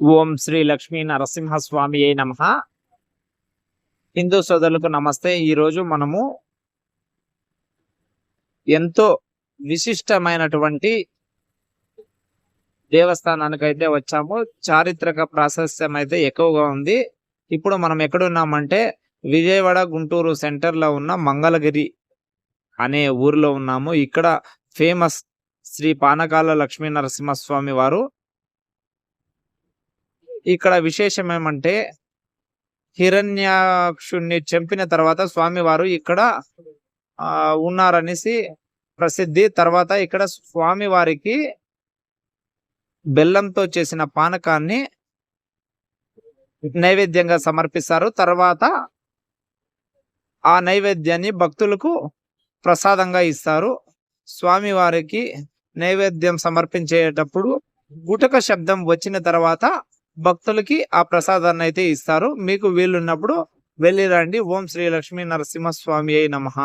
ఓం శ్రీ లక్ష్మీ నరసింహస్వామి అయి నమ. హిందూ సోదరులకు నమస్తే. ఈరోజు మనము ఎంతో విశిష్టమైనటువంటి దేవస్థానానికి అయితే వచ్చాము. చారిత్రక ప్రాశస్త్యం అయితే ఎక్కువగా ఉంది. ఇప్పుడు మనం ఎక్కడున్నామంటే విజయవాడ గుంటూరు సెంటర్లో ఉన్న మంగళగిరి అనే ఊరిలో ఉన్నాము. ఇక్కడ ఫేమస్ శ్రీ పానకాల లక్ష్మీ నరసింహస్వామి వారు ఇక్కడ విశేషం ఏమంటే హిరణ్యాక్షుణ్ణి చంపిన తర్వాత స్వామివారు ఇక్కడ ఆ ఉన్నారనేసి ప్రసిద్ధి. తర్వాత ఇక్కడ స్వామివారికి బెల్లంతో చేసిన పానకాన్ని నైవేద్యంగా సమర్పిస్తారు. తర్వాత ఆ నైవేద్యాన్ని భక్తులకు ప్రసాదంగా ఇస్తారు. స్వామివారికి నైవేద్యం సమర్పించేటప్పుడు గుటక శబ్దం వచ్చిన తర్వాత భక్తులకి ఆ ప్రసాదాన్ని అయితే ఇస్తారు. మీకు వీలున్నప్పుడు వెళ్ళిరండి ఓం శ్రీ లక్ష్మీ నరసింహస్వామి అయి నమహ